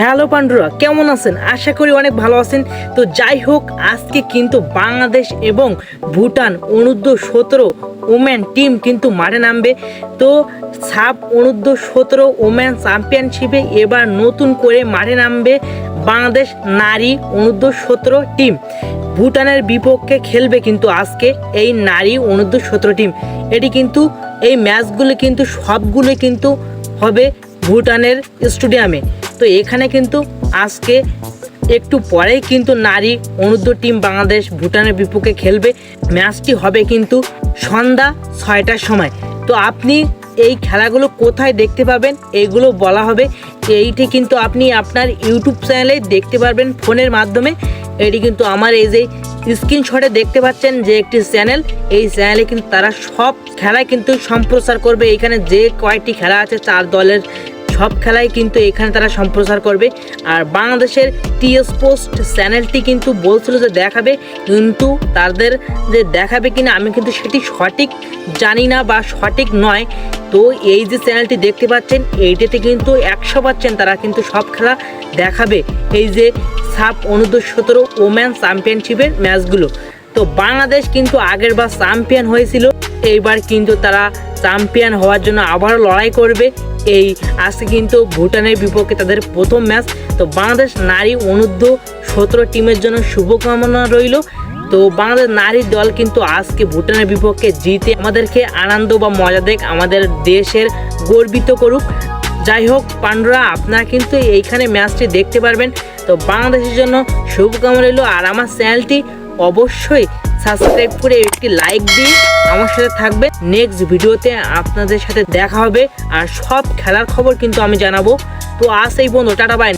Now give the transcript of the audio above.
Hello পান্ডুরা, কেমন আছেন? আশা করি অনেক ভালো আছেন। তো যাই হোক, আজকে কিন্তু বাংলাদেশ এবং ভুটান অনূর্ধ্ব সতেরো ওমেন টিম কিন্তু মাঠে নামবে। তো সাব অনূর্ধ্ব সতেরো ওমেন চ্যাম্পিয়নশিপে এবার নতুন করে মাঠে নামবে বাংলাদেশ নারী অনূর্ধ্ব সতেরো টিম। ভুটানের বিপক্ষে খেলবে কিন্তু আজকে এই নারী অনূর্ধ্ব সতেরো টিম। এটি কিন্তু, এই ম্যাচগুলো কিন্তু সবগুলো কিন্তু হবে ভুটানের স্টেডিয়ামে। তো এখানে কিন্তু আজকে একটু পরেই কিন্তু নারী অনূর্ধ্ব টিম বাংলাদেশ ভুটানের বিপক্ষে খেলবে। ম্যাচটি হবে কিন্তু সন্ধ্যা ছয়টার সময়। তো আপনি এই খেলাগুলো কোথায় দেখতে পাবেন? এইগুলো বলা হবে। এইটি কিন্তু আপনি আপনার ইউটিউব চ্যানেলে দেখতে পারবেন ফোনের মাধ্যমে। এটি কিন্তু আমার এই যে স্ক্রিনশটে দেখতে পাচ্ছেন যে একটি চ্যানেল। এই চ্যানেলে কিন্তু তারা সব খেলায় কিন্তু সম্প্রচার করবে। এখানে যে কয়টি খেলা আছে, চার দলের সব খেলাই কিন্তু এখানে তারা সম্প্রচার করবে। আর বাংলাদেশের টি পোস্ট চ্যানেলটি কিন্তু বলছিল যে দেখাবে। কিন্তু তাদের যে দেখাবে কিনা আমি কিন্তু সেটি সঠিক জানি না বা সঠিক নয়। তো এই যে চ্যানেলটি দেখতে পাচ্ছেন, এইটাতে কিন্তু একশো পাচ্ছেন তারা কিন্তু সব খেলা দেখাবে। এই যে সাপ অনূর্ধ্ব সতেরো ওম্যান চ্যাম্পিয়নশিপের ম্যাচগুলো তো বাংলাদেশ কিন্তু আগের বার চ্যাম্পিয়ন হয়েছিল। এইবার কিন্তু তারা চ্যাম্পিয়ন হওয়ার জন্য আবারও লড়াই করবে। এই আজকে কিন্তু ভুটানের বিপক্ষে তাদের প্রথম ম্যাচ। তো বাংলাদেশ নারী অনূর্ধ্ব সতেরো টিমের জন্য শুভকামনা রইল। তো বাংলাদেশ নারী দল কিন্তু আজকে ভুটানের বিপক্ষে জিতে আমাদেরকে আনন্দ বা মজা দেখ, আমাদের দেশের গর্বিত করুক। যাই হোক পান্ডুরা আপনারা কিন্তু এইখানে ম্যাচটি দেখতে পারবেন। তো বাংলাদেশের জন্য শুভকামনা রইল। আর আমার চ্যানেলটি অবশ্যই সাবস্ক্রাইব করে একটি লাইক দিয়ে আমার সাথে থাকবে নেক্সট ভিডিওতে আপনাদের সাথে দেখা হবে। আর সব খেলার খবর কিন্তু আমি জানাব। তো আজ এই বন্ধু টাটা বাই